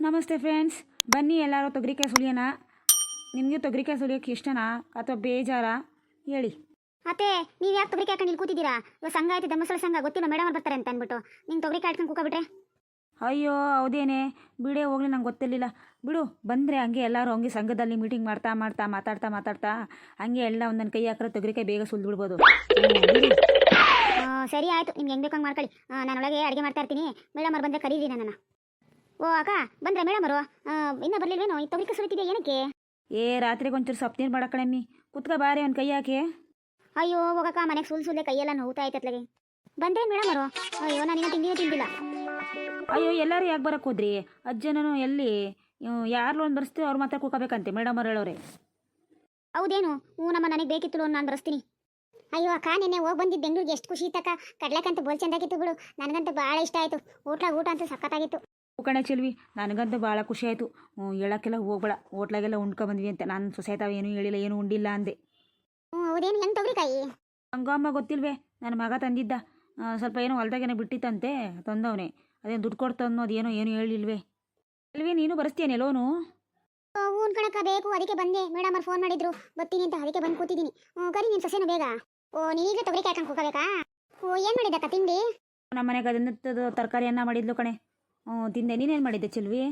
ನಮಸ್ತೆ ಫ್ರೆಂಡ್ಸ್ ಬನ್ನಿ ಎಲ್ಲರೂ ತೊಗರಿಕಾಯಿ ಸುಳಿಯೋಣ ನಿಮಗೆ ತೊಗರಿಕಾಯಿ ಸುಳಿಯೋಕೆ ಇಷ್ಟನಾ? ಅಥವಾ ಬೇಜಾರಾ? ಹೇಳಿ. ಮತ್ತೆ ನೀವು ಯಾಕೆ ತೊಗರಿ ಹಾಕೊಂಡು ಇಲ್ಲಿ ಕೂತಿದ್ದೀರಾ? ಇವಾಗ ಸಂಘ ಐತೆ ಧರ್ಮಸ್ಥಳ ಸಂಘ ಗೊತ್ತಿಲ್ಲ ಮೇಡಮ್ ಅವ್ರು ಬರ್ತಾರೆ ಅಂತ ಅಂದ್ಬಿಟ್ಟು. ನಿಂಗೆ ತೊಗರಿ ಹಾಕೊಂಡು ಕೂಕೋಬಿಟ್ರೆ? ಅಯ್ಯೋ ಹೌದೇನೆ. ಬಿಡೇ ಹೋಗ್ಲಿ ನಂಗೆ ಗೊತ್ತಿರಲಿಲ್ಲ. ಬಿಡು ಬಂದರೆ ಹಂಗೆ ಎಲ್ಲರೂ ಹಂಗೆ ಸಂಘದಲ್ಲಿ ಮೀಟಿಂಗ್ ಮಾಡ್ತಾ ಮಾಡ್ತಾ ಮಾತಾಡ್ತಾ ಮಾತಾಡ್ತಾ ಹಂಗೆ ಎಲ್ಲ ಒಂದೊಂದು ಕೈ ಹಾಕಿದ್ರೆ ತೊಗರಿಕಾಯಿ ಬೇಗ ಸುಲ್ದು ಬಿಡ್ಬೋದು. ಸರಿ ಆಯಿತು ನಿಮ್ಗೆ ಹೆಂಗೆ ಬೇಕಂಗೆ ಮಾಡ್ಕೊಳ್ಳಿ. ನಾನು ಒಳಗೆ ಅಡುಗೆ ಮಾಡ್ತಾ ಇರ್ತೀನಿ. ಮೇಡಮ್ ಅವ್ರು ಬಂದರೆ ಕರೀರಿ ನನ್ನನ್ನು. ಓ ಅಕ್ಕ ಬಂದ್ರೆ ಮೇಡಮ್ ಅವರು? ಇನ್ನೂ ಬರಲಿಲ್ವೇನೋ? ಈ ತೊಗಲಿಕ್ಕೆ ಸುಲಿತಿದೆ ಏನಕ್ಕೆ? ಏ ರಾತ್ರಿಗೆ ಒಂಚೂರು ಸೊಪ್ಪು ನೀರು ಮಾಡಕ್ಕಳಮ್ಮಿ ಕುತ್ಕ ಬಾರಿ ಒಂದು ಕೈ ಹಾಕಿ. ಅಯ್ಯೋ ಹೋಗಕ್ಕ ಮನೆಗೆ ಸುಲ್ ಸುಲ್ಲೆ ಕೈಯೆಲ್ಲ ನೋವುತ್ತಾ ಐತತ್ಲಗೆ ಬಂದ್ರೆ ಮೇಡಮ್ ಅವರು? ಅಯ್ಯೋ ನಾನು ಇನ್ನೂ ತಿಂಡಿನೇ ತಿಂದಿಲ್ಲ. ಅಯ್ಯೋ ಎಲ್ಲರೂ ಯಾಕೆ ಬರಕ್ಕೆ ಹೋದ್ರಿ? ಅಜ್ಜನೂ ಎಲ್ಲಿ? ಯಾರು ಲೋನ್ ಬರ್ಸ್ತೀವಿ ಅವ್ರು ಮಾತ್ರ ಕೂಕೋಬೇಕಂತೆ ಮೇಡಮ್ ಅವ್ರು ಹೇಳೋರೆ. ಹೌದೇನು? ಹ್ಞೂ ನಮ್ಮ ನನಗೆ ಬೇಕಿತ್ತು ಲೋನ್ ನಾನು ಬರೆಸ್ತೀನಿ. ಅಯ್ಯೋ ಅಕ್ಕ ನಿನ್ನೆ ಹೋಗಿ ಬಂದಿದ್ದು ಬೆಂಗಳೂರಿಗೆ ಎಷ್ಟು ಖುಷಿ ಇತ್ತಕ್ಕ. ಕಡ್ಲಕ್ಕಂತ ಬೋಲ್ ಚಂದಾಗಿತ್ತು ಬಿಡು. ನನಗಂತೂ ಭಾಳ ಇಷ್ಟ ಆಯಿತು. ಊಟ ಊಟ ಅಂತ ಸಖತ್ತಾಗಿತ್ತು. ಕಣೆ ಚೆಲ್ವಿ ನನಗಂತೂ ಭಾಳ ಖುಷಿ ಆಯಿತು. ಹೇಳೋಕ್ಕೆಲ್ಲ ಹೋಗ್ಬೇಡ. ಹೋಟ್ಲಾಗೆಲ್ಲ ಉಂಡ್ಕೊ ಬಂದ್ವಿ ಅಂತ. ನಾನು ಸೊಸೈತಾವ ಏನೂ ಹೇಳಿಲ್ಲ ಏನೂ ಉಂಡಿಲ್ಲ ಅಂದೆ. ಹ್ಞೂ ಹೌದೇನು? ಹೆಂಗೆ ತೊಗರಿಕಾಯಿ? ಹಂಗಮ್ಮ ಗೊತ್ತಿಲ್ವೇ ನನ್ನ ಮಗ ತಂದಿದ್ದ. ಸ್ವಲ್ಪ ಏನೋ ಹೊಲ್ದಾಗೇನೋ ಬಿಟ್ಟಿತ್ತಂತೆ ತಂದವನೇ. ಅದೇನು ದುಡ್ಡು ಕೊಡ್ತು ಅನ್ನೋದು ಏನೋ ಏನು ಹೇಳಿಲ್ವೇ. ಅಲ್ವೇ ನೀನು ಬರ್ಸ್ತೀಯನೇ ಲೋನು? ಹ್ಞೂ ಕಣಕ್ಕ ಬೇಕು. ಅದಕ್ಕೆ ಬಂದೆ. ಮೇಡಮ್ ಅವ್ರು ಫೋನ್ ಮಾಡಿದ್ರು. ಬರ್ತೀನಿ ಅಂತ ಅದಕ್ಕೆ ಬಂದು ಕೂತಿದ್ದೀನಿ. ಹ್ಞೂ ಕರಿ ನೀನು ಸೊಸೆನೂ ಬೇಗ. ಓ ನೀಗ ತೊಗರಿಕಾಯಿ ಹಾಕೊಂಡು ಕೂಗಬೇಕಾ ಓ ಏನು ಮಾಡಿದಕ್ಕ ತಿಂಡಿ? ನಮ್ಮ ಮನೆಗೆ ಅದನ್ನ ತರಕಾರಿ ಅನ್ನ ಮಾಡಿದ್ಲು ಕಣೆ. ಹ್ಞೂ ತಿಂದೆ. ನೀನೇನ್ ಮಾಡಿದ್ದೆ ಚೆಲ್ವಿ?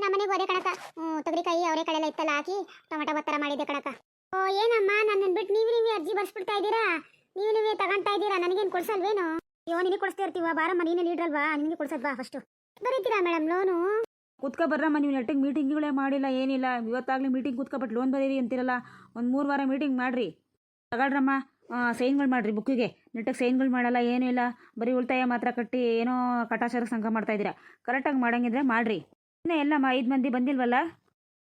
ನಮ್ಮ ಮನೆಗೆ ಹೋದೆ ಕಣಕ ಹ್ಞೂ ತೊಗರಿಕಾಯಿ ಅವರೆಕಾಳೆಲ್ಲ ಎಲ್ಲ ಇತ್ತಲ್ಲ ಹಾಕಿ ಟೊಮೆಟೊ ಬತ್ತರ ಮಾಡಿದ್ದೆ ಕಣಕ ಓ ಏನಮ್ಮ ನನ್ನನ್ನು ಬಿಟ್ಟು ನೀವು ನೀವೇ ಅರ್ಜಿ ಬರ್ಸ್ಬಿಡ್ತಾ ಇದ್ದೀರಾ? ನೀವು ನೀವೇ ತಗೊಂತಾ ಇದ್ದೀರಾ? ನನಗೇನು ಕೊಡ್ಸಲ್ವೇನು? ಅಯ್ಯೋ ನಿನಗೆ ಕೊಡಿಸ್ತಾ ಇರ್ತೀವ? ಬಾರಮ್ಮ ನೀನೇ ಲೀಡ್ರಲ್ವಾ? ನಿನಗೆ ಕೊಡ್ಸೋದು ಬಾ ಫಸ್ಟು ಬರೀತೀರಾ ಮೇಡಮ್ ಲೋನು ಕುತ್ಕೊ ಬರ್ರಮ್ಮ ನೀವು ನೆಟ್ಟಿಗೆ ಮೀಟಿಂಗ್ಗಳೇ ಮಾಡಿಲ್ಲ ಏನಿಲ್ಲ. ಇವತ್ತಾಗಲಿ ಮೀಟಿಂಗ್ ಕುತ್ಕೊಬಿಟ್ಟು ಲೋನ್ ಬರೀರಿ ಅಂತಿರಲ್ಲ. ಒಂದು ಮೂರು ವಾರ ಮೀಟಿಂಗ್ ಮಾಡಿರಿ. ತಗೊಳ್ರಮ್ಮ. ಸೈನ್ಗಳು ಮಾಡಿರಿ ಬುಕ್ಕಿಗೆ. ನೆಟ್ಟಾಗಿ ಸೈನ್ಗಳು ಮಾಡಲ್ಲ ಏನೂ ಇಲ್ಲ. ಬರೀ ಉಳಿತಾಯ ಮಾತ್ರ ಕಟ್ಟಿ ಏನೋ ಕಟಾಚಾರ ಸಂಘ ಮಾಡ್ತಾ ಇದ್ದೀರಾ. ಕರೆಕ್ಟಾಗಿ ಮಾಡಂಗಿದ್ರೆ ಮಾಡಿರಿ. ಇನ್ನೂ ಎಲ್ಲಮ್ಮ ಐದು ಮಂದಿ ಬಂದಿಲ್ವಲ್ಲ?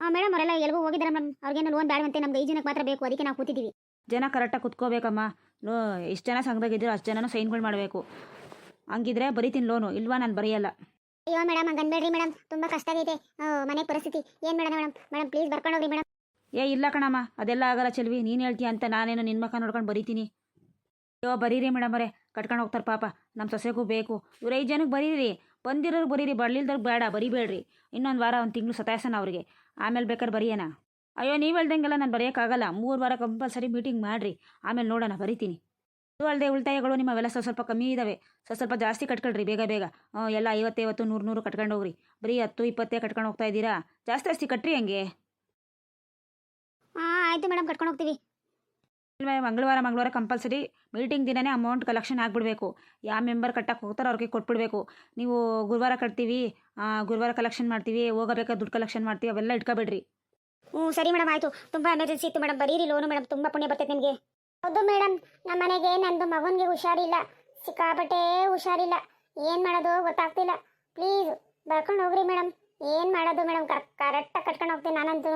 ಹಾಂ ಮೇಡಮ್ ಅವರೆಲ್ಲ ಎಲ್ಗೂ ಹೋಗಿದ್ದಾರೆ ಮೇಡಮ್. ಅವ್ರಿಗೇನು ಲೋನ್ ಬೇಡವಂತೆ ನಮ್ಗೆ ಐದು ಜನಕ್ಕೆ ಮಾತ್ರ ಬೇಕು. ಅದಕ್ಕೆ ನಾವು ಕೂತಿದ್ದೀವಿ ಜನ ಕರೆಕ್ಟಾಗಿ ಕುತ್ಕೋಬೇಕಮ್ಮ. ಲೋ ಎಷ್ಟು ಜನ ಸಂಘದಾಗಿದ್ದೀರೋ ಅಷ್ಟು ಜನನೂ ಸೈನ್ಗಳು ಮಾಡಬೇಕು. ಹಂಗಿದ್ರೆ ಬರೀತೀನಿ ಲೋನು ಇಲ್ವಾ ನಾನು ಬರೆಯಲ್ಲ. ಅಯ್ಯೋ ಮೇಡಮ್ ಹಂಗೆ ಅನ್ಬೇಡ್ರಿ ಮೇಡಮ್. ತುಂಬ ಕಷ್ಟ ಆಗೈತೆ ಮನೆ ಪರಿಸ್ಥಿತಿ. ಏನು ಮೇಡಮ್ ಮೇಡಮ್? ಮೇಡಮ್ ಪ್ಲೀಸ್ ಬರ್ಕೊಂಡೋಗ್ರಿ ಮೇಡಮ್. ಏ, ಇಲ್ಲ ಕಣಮ್ಮ, ಅದೆಲ್ಲ ಆಗಲ್ಲ ಚೆಲ್ವಿ, ನೀನು ಹೇಳ್ತೀಯ ಅಂತ ನಾನೇನು ನಿನ್ನ ಮಕ್ಕ ನೋಡ್ಕೊಂಡು ಬರೀತೀನಿ. ಅಯ್ಯೋ, ಬರೀರಿ ಮೇಡಮ್ ಅವರೇ, ಕಟ್ಕೊಂಡು ಹೋಗ್ತಾರೆ ಪಾಪ ನಮ್ಮ ಸೊಸೆಗೂ ಬೇಕು. ಇವ್ರು ಐದು ಜನಕ್ಕೆ ಬರೀರಿ, ಬಂದಿರೋರು ಬರೀರಿ ಬರ್ಲಿಲ್ದವ್ರಿಗೆ ಬೇಡ, ಬರಿಬೇಡ್ರಿ. ಇನ್ನೊಂದು ವಾರ, ಒಂದು ತಿಂಗಳು ಸತಾಯಿಸೋಣ ಅವ್ರಿಗೆ. ಆಮೇಲೆ ಬೇಕಾದ್ರೆ ಬರೆಯೋಣ. ಅಯ್ಯೋ, ನೀವು ಹೇಳ್ದಂಗೆಲ್ಲ ನಾನು ಬರೆಯೋಕ್ಕಾಗಲ್ಲ ಮೂರು ವಾರ ಕಂಪಲ್ಸರಿ ಮೀಟಿಂಗ್ ಮಾಡಿರಿ, ಆಮೇಲೆ ನೋಡೋಣ, ಬರಿತೀನಿ. ಇದು ಅಲ್ಲದೆ ಉಳಿತಾಯಗಳು ನಿಮ್ಮವೆಲ್ಲ ಸ್ವಲ್ಪ ಸ್ವಲ್ಪ ಕಮ್ಮಿ ಇದ್ದಾವೆ ಸ್ವಲ್ಪ ಸ್ವಲ್ಪ ಜಾಸ್ತಿ ಕಟ್ಕೊಳ್ರಿ, ಬೇಗ ಬೇಗ. ಎಲ್ಲ ಐವತ್ತೈವತ್ತು ನೂರು ನೂರು ಕಟ್ಕೊಂಡು ಹೋಗ್ರಿ. ಬರೀ ಹತ್ತು, ಇಪ್ಪತ್ತೇ ಕಟ್ಕೊಂಡು ಹೋಗ್ತಾ ಇದ್ದೀರಾ? ಜಾಸ್ತಿ ಜಾಸ್ತಿ ಕಟ್ಟ್ರಿ ಹಂಗೆ. ಹಾಂ ಆಯಿತು ಮೇಡಮ್ ಕಟ್ಕೊಂಡು ಹೋಗ್ತೀವಿ. ಇಲ್ಲವೇ ಮಂಗಳವಾರ ಮಂಗಳವಾರ ಕಂಪಲ್ಸರಿ ಮೀಟಿಂಗ್ ದಿನನೇ ಅಮೌಂಟ್ ಕಲೆಕ್ಷನ್ ಆಗಿಬಿಡ್ಬೇಕು. ಯಾವ ಮೆಂಬರ್ ಕಟ್ಟಕ್ಕೆ ಹೋಗ್ತಾರೋ ಅವ್ರಿಗೆ ಕೊಟ್ಬಿಡ್ಬೇಕು. ನೀವು ಗುರುವಾರ ಕಟ್ತೀವಿ ಗುರುವಾರ ಕಲೆಕ್ಷನ್ ಮಾಡ್ತೀವಿ ಹೋಗಬೇಕಾದ್ರೆ ದುಡ್ಡು ಕಲೆಕ್ಷನ್ ಮಾಡ್ತೀವಿ ಅವೆಲ್ಲ ಇಟ್ಕೊಬೇಡ್ರಿ. ಹ್ಞೂ ಸರಿ ಮೇಡಮ್ ಆಯಿತು. ತುಂಬ ಎಮರ್ಜೆನ್ಸಿ ಇತ್ತು ಮೇಡಮ್ ಬರೀರಿ ಲೋನು ಮೇಡಮ್ ತುಂಬ ಪುಣ್ಯ ಬರ್ತೈತೆ ನಿಮಗೆ. ಹೌದು ಮೇಡಮ್ ನಮ್ಮ ಮನೆಗೆ ನಂದು ಮಗನಿಗೆ ಹುಷಾರಿಲ್ಲ. ಸಿಕ್ಕಾಪಟ್ಟೆ ಹುಷಾರಿಲ್ಲ. ಏನು ಮಾಡೋದು ಗೊತ್ತಾಗ್ತಿಲ್ಲ. ಪ್ಲೀಸ್ ಬರ್ಕೊಂಡು ಹೋಗ್ರಿ ಮೇಡಮ್ ಏನು ಮಾಡೋದು ಮೇಡಮ್ ಕರ್ ಕರೆಕ್ಟಾಗಿ ಕಟ್ಕೊಂಡು ಹೋಗ್ತೀನಿ ನಾನಂತೂ.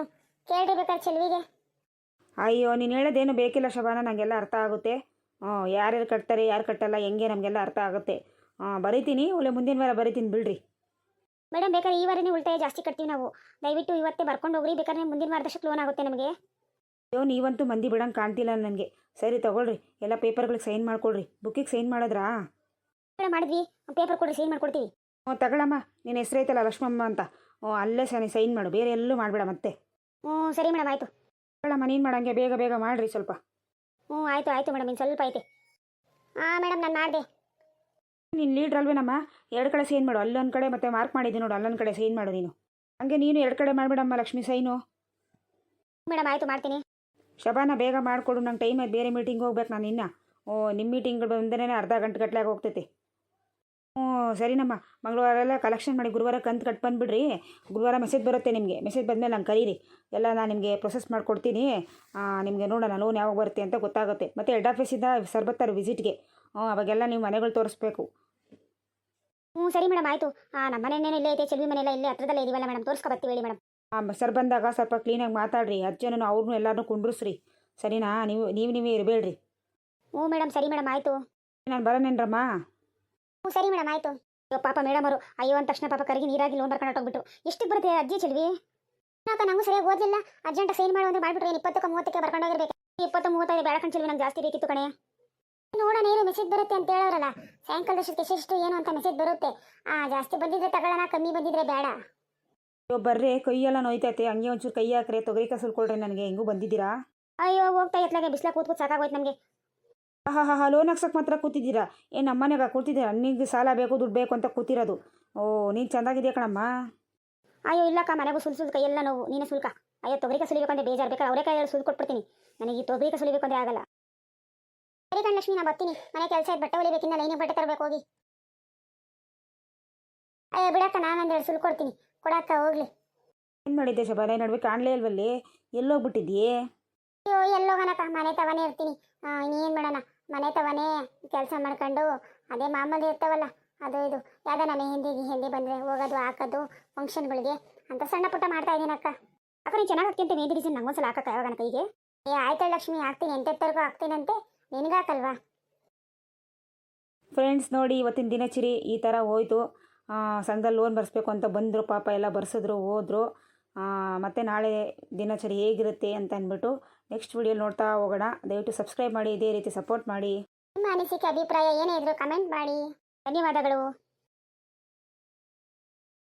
ಕೇಳ್ರಿ ಬೇಕಾದ್ರೆ ಚೆಲ್ವಿಗೆ. ಅಯ್ಯೋ ನೀನು ಹೇಳೋದೇನು ಬೇಕಿಲ್ಲ ಶಬಾನ ನನಗೆಲ್ಲ ಅರ್ಥ ಆಗುತ್ತೆ. ಹ್ಞೂ ಯಾರ್ಯಾರು ಕಟ್ತಾರೆ ಯಾರು ಕಟ್ಟಲ್ಲ ಹೆಂಗೆ ನಮಗೆಲ್ಲ ಅರ್ಥ ಆಗುತ್ತೆ. ಹಾಂ ಬರೀತೀನಿ ಒಳ್ಳೆ ಮುಂದಿನ ವಾರ ಬರೀತೀನಿ ಬಿಡ್ರಿ. ಮೇಡಮ್ ಬೇಕಾದ್ರೆ ಈ ವಾರನೇ ಉಳಿತಾಯ ಜಾಸ್ತಿ ಕಟ್ತೀವಿ ನಾವು. ದಯವಿಟ್ಟು ಇವತ್ತೇ ಬರ್ಕೊಂಡು ಹೋಗ್ರಿ ಬೇಕಾದ್ರೆ ಮುಂದಿನ ವಾರದಷ್ಟು ಲೋನ್ ಆಗುತ್ತೆ ನಮಗೆ. ಅಯ್ಯೋ ನೀವಂತೂ ಮಂದಿ ಬಿಡಂಗೆ ಕಾಣ್ತಿಲ್ಲ ನನಗೆ. ಸರಿ ತಗೊಳ್ರಿ ಎಲ್ಲ ಪೇಪರ್ಗಳಿಗೆ ಸೈನ್ ಮಾಡ್ಕೊಳ್ರಿ. ಬುಕ್ಕಿಗೆ ಸೈನ್ ಮಾಡಿದ್ರಾ? ಮಾಡಿದ್ವಿ ಪೇಪರ್ ಕೊಡ್ರಿ ಸೈನ್ ಮಾಡ್ಕೊಡ್ತೀವಿ. ಹ್ಞೂ ತಗೊಳಮ್ಮ ನಿನ್ನ ಹೆಸರೈತಲ್ಲ ಲಕ್ಷ್ಮಮ್ಮ ಅಂತ. ಹ್ಞೂ ಅಲ್ಲೇ ಸರಿ ಸೈನ್ ಮಾಡು ಬೇರೆ ಎಲ್ಲೂ ಮಾಡಬೇಡ ಮತ್ತೆ. ಹ್ಞೂ ಸರಿ ಮೇಡಮ್ ಆಯಿತು. ಹೇಳಮ್ಮ ನೀನು ಮಾಡಂಗೆ ಬೇಗ ಬೇಗ ಮಾಡಿರಿ ಸ್ವಲ್ಪ. ಹ್ಞೂ ಆಯಿತು ಆಯಿತು ಮೇಡಮ್ ಇನ್ನು ಸ್ವಲ್ಪ ಐತೆ. ಹಾಂ ಮೇಡಮ್ ನಾನು ಮಾಡಿದೆ. ನೀನು ಲೀಡ್ರ್ ಅಲ್ವೇನಮ್ಮ? ಎರಡು ಕಡೆ ಸೈನ್ ಮಾಡು. ಅಲ್ಲೊಂದು ಕಡೆ ಮತ್ತೆ ಮಾರ್ಕ್ ಮಾಡಿದ್ದೀನಿ ನೋಡು ಅಲ್ಲೊಂದು ಕಡೆ ಸೈನ್ ಮಾಡು ನೀನು. ಹಂಗೆ ನೀನು ಎರಡು ಕಡೆ ಮಾಡಿಬಿಡಮ್ಮ ಲಕ್ಷ್ಮಿ ಸೈನು ಮೇಡಮ್ ಆಯಿತು ಮಾಡ್ತೀನಿ. ಶಬಾನ ಬೇಗ ಮಾಡಿಕೊಡು ನಂಗೆ ಟೈಮ್ ಆಯ್ತು. ಬೇರೆ ಮೀಟಿಂಗ್ ಹೋಗ್ಬೇಕು ನಾನು ಇನ್ನು. ಓ ನಿಮ್ಮ ಮೀಟಿಂಗ್ ಬಂದೇ ಅರ್ಧ ಗಂಟೆ ಗಟ್ಟಲೆ ಆಗಿ ಹ್ಞೂ ಸರಿನಮ್ಮ ಮಂಗಳವಾರ ಎಲ್ಲ ಕಲೆಕ್ಷನ್ ಮಾಡಿ ಗುರುವಾರ ಕಂತು ಕಟ್ ಬಂದುಬಿಡ್ರಿ. ಗುರುವಾರ ಮೆಸೇಜ್ ಬರುತ್ತೆ ನಿಮಗೆ. ಮೆಸೇಜ್ ಬಂದಮೇಲೆ ನಂಗೆ ಕರೀರಿ. ಎಲ್ಲ ನಾನು ನಿಮಗೆ ಪ್ರೊಸೆಸ್ ಮಾಡಿಕೊಡ್ತೀನಿ. ನಿಮಗೆ ನೋಡೋಣ ಲೋನ್ ಯಾವಾಗ ಬರುತ್ತೆ ಅಂತ ಗೊತ್ತಾಗುತ್ತೆ. ಮತ್ತು ಹೆಡ್ ಆಫೀಸಿಂದ ಸರ್ ಬರ್ತಾರೆ ವಿಸಿಟ್ಗೆ ಹ್ಞೂ ಅವಾಗೆಲ್ಲ ನೀವು ಮನೆಗಳು ತೋರಿಸ್ಬೇಕು. ಹ್ಞೂ ಸರಿ ಮೇಡಮ್ ಆಯಿತು. ಹಾಂ ನಮ್ಮ ಮನೆಯೇ ಇಲ್ಲೇ ಐತೆ ಚೆಲ್ವಿ ಮನೆಯೆಲ್ಲ ಇಲ್ಲೇ ಹತ್ರದಲ್ಲೇ ಇದೀವಲ್ಲ ಮೇಡಮ್ ತೋರಿಸ್ಕೊ ಬರ್ತೀವಿ ಹೇಳಿ ಮೇಡಮ್ ಹಾಂ ಸರ್ ಬಂದಾಗ ಸ್ವಲ್ಪ ಕ್ಲೀನಾಗಿ ಮಾತಾಡ್ರಿ. ಹತ್ತು ಜನನು ಅವ್ರನ್ನೂ ಎಲ್ಲರನ್ನೂ ಕುಂಡ್ರಿಸ್ರಿ. ಸರಿನಾ? ನೀವು ನೀವು ನೀವೇ ಇರಬೇಡ್ರಿ. ಹ್ಞೂ ಮೇಡಮ್ ಸರಿ ಮೇಡಮ್ ಆಯಿತು. ನಾನು ಬರೋನೇನ್ರಮ್ಮ ಹ್ಞೂ ಸರಿ ಮೇಡಮ್ ಆಯಿತು. ಅಯ್ಯೋ ಪಾಪ ಮೇಡಮ್ ಅವರು. ಅಯ್ಯೋ ಅಂದ ತಕ್ಷಣ ಪಾಪ ಕರಿಗೆ ನೀರಾಗಿ ಲೋನ್ ಬರ್ಕೊಂಡು ಹೋಗ್ಬಿಟ್ಟು ಎಷ್ಟು ಬರುತ್ತೆ ಅಜ್ಜಿ ಚೆಲ್ವಿ? ನಾಕ ನಂಗೂ ಸರಿಯಾಗಿ ಓದಲಿಲ್ಲ. ಅರ್ಜೆಂಟ್ ಸೈನ್ ಮಾಡೋ ಅಂದ್ರೆ ಮಾಡಿಬಿಟ್ರೆ. ಏನು ಇಪ್ಪತ್ತಕ್ಕೆ ಮೂವತ್ತಕ್ಕೆ ಬರ್ಕೊಂಡು ಹೋಗಿರ್ಬೇಕು. ಇಪ್ಪತ್ತು ಮೂವತ್ತೈದು ಬೇಡ ಚೆಲ್ವಿ ನಂಗೆ ಜಾಸ್ತಿ ಬೇಕಿತ್ತು ಕಣೆ. ನೋಡೋಣ ಏನು ಮೆಸೇಜ್ ಬರುತ್ತೆ ಅಂತ ಹೇಳೋರಲ್ಲ. ಸಾಯಂಕಾಲದಷ್ಟಕ್ಕೆ ಎಷ್ಟೆಷ್ಟು ಏನು ಅಂತ ಮೆಸೇಜ್ ಬರುತ್ತೆ. ಆ ಜಾಸ್ತಿ ಬಂದಿದ್ರೆ ತಗೊಳ್ಳೋಣ ಕಮ್ಮಿ ಬಂದಿದ್ರೆ ಬೇಡ. ಅಯ್ಯೋ ಬರ್ರಿ ಕೈಯೆಲ್ಲ ನೋಯ್ತೈತೆ. ಹಂಗೆ ಒಂಚೂರು ಕೈ ಹಾಕ್ರೆ. ತೊಗರಿ ಕಸಲ್ ಕೊಡ್ರಿ ನನಗೆ. ಹೆಂಗೂ ಬಂದಿದ್ದೀರಾ? ಅಯ್ಯೋ ಹೋಗ್ತಾ ಎತ್ಲಾಗೆ ಬಿಸ್ಲ ಕೂತ್ಕೂತ್ ಕೂತ್ ಸಾಕಾಗೋಯ್ತು ನಮಗೆ. ಹಾ ಹಾ ಹಾ ಲೋನ್ ಹಾಕ್ಸಕ್ಕೆ ಮಾತ್ರ ಕೂತಿದ್ದೀರಾ? ನಮ್ಮ ನಮ್ಮನೆಗೆ ಕೂತಿದ್ದೀರಾ? ನಿನಗೆ ಸಾಲ ಬೇಕು ದುಡ್ಡು ಬೇಕು ಅಂತ ಕೂತಿರೋದು. ಓ ನೀನು ಚೆಂದಾಗಿದೆಯಾ ಕಣಮ್ಮ? ಅಯ್ಯೋ ಇಲ್ಲಕ್ಕ ಮನೆಗೂ ಸುಲ್ ಸುಲ್ಕ ಎಲ್ಲ ನೋವು. ನೀನೇ ಸುಲ್ಕ. ಅಯ್ಯೋ ತೊಗರಿಕ ಸುಲಿಬೇಕು ಅಂದ್ರೆ ಬೇಜಾರು. ಬೇಕಾದ್ರೆ ಅವರೇ ಕೈಯಲ್ಲಿ ಸುಲ್ ಕೊಟ್ಬಿಡ್ತೀನಿ. ನನಗೆ ಈ ತೊಗರಿಕ ಸುಲಿಬೇಕು ಅಂದ್ರೆ ಆಗಲ್ಲ. ಸರಿ ಕಣ್ಲಕ್ಷ್ಮಿ ನಾ ಬರ್ತೀನಿ. ಮನೆ ಕೆಲಸ ಇದ್ದು ಬಟ್ಟೆ ಹೊಲಿಬೇಕಿನ್ನ ಲೈನಿಗೆ ಬಟ್ಟೆ ತರಬೇಕು ಹೋಗಿ. ಅಯ್ಯೋ ಬಿಡಕ್ಕ ನಾನೊಂದೆರಡು ಸುಲ್ ಕೊಡ್ತೀನಿ. ಕೊಡಕ್ಕ ಹೋಗ್ಲಿ. ಏನು ಮಾಡಿದ್ದೆ ಶಬಾನೆ? ನೋಡ್ಬೇಕು ಕಾಣಲೇ ಇಲ್ವಲ್ಲಿ? ಎಲ್ಲೋಗ್ಬಿಟ್ಟಿದ್ಯೇ? ಅಯ್ಯೋ ಎಲ್ಲೋಗಣಕ್ಕ ಮನೆ ತವನೇ ಇರ್ತೀನಿ. ಇನ್ನೇನು ಮಾಡೋಣ? ಮನೆ ತವನೇ, ಕೆಲಸ ಮಾಡ್ಕೊಂಡು, ಅದೇ ಮಾಮೂಲಿ ಇರ್ತಾವಲ್ಲ, ಅದು ಇದು. ಯಾವ್ದಾನ ಹಿಂದಿಗೆ ಹಿಂದಿ ಬಂದರೆ ಹೋಗೋದು, ಹಾಕೋದು ಫಂಕ್ಷನ್ಗಳಿಗೆ ಅಂತ ಸಣ್ಣ ಪುಟ್ಟ ಮಾಡ್ತಾ ಇದ್ದೀನಿ ಅಕ್ಕ. ಅಕ್ಕ, ನೀನು ಚೆನ್ನಾಗಿ ಹಾಕ್ತೀನಿ ಮೆಹಂದಿ ಡಿಸೈನ್ ನಂಗೊಂದ್ಸಲ ಹಾಕಕ್ಕ ಯಾವಾಗ ಕೈಗೆ ಏ, ಆಯ್ತು ಲಕ್ಷ್ಮಿ, ಹಾಕ್ತೀನಿ ಎಂತೆತ್ತರ್ಗೂ ಹಾಕ್ತೀನಂತೆ. ನಿನಗಾಕಲ್ವಾ ಫ್ರೆಂಡ್ಸ್ ನೋಡಿ, ಇವತ್ತಿನ ದಿನಚರಿ ಈ ಥರ ಹೋಯ್ತು. ಸಂಘದಲ್ಲಿ ಲೋನ್ ಬರ್ಸ್ಬೇಕು ಅಂತ ಬಂದರು, ಪಾಪ ಎಲ್ಲ ಬರ್ಸಿದ್ರು, ಹೋದ್ರು. ಮತ್ತು ನಾಳೆ ದಿನಚರಿ ಹೇಗಿರುತ್ತೆ ಅಂತ ಅಂದ್ಬಿಟ್ಟು ನೆಕ್ಸ್ಟ್ ವಿಡಿಯೋ ನೋಡ್ತಾ ಹೋಗೋಣ. ದಯವಿಟ್ಟು ಸಬ್ಸ್ಕ್ರೈಬ್ ಮಾಡಿ, ಇದೇ ರೀತಿ ಸಪೋರ್ಟ್ ಮಾಡಿ. ನಿಮ್ಮ ಅನಿಸಿಕೆ, ಅಭಿಪ್ರಾಯ ಏನೇ ಇದ್ರು ಕಮೆಂಟ್ ಮಾಡಿ. ಧನ್ಯವಾದಗಳು.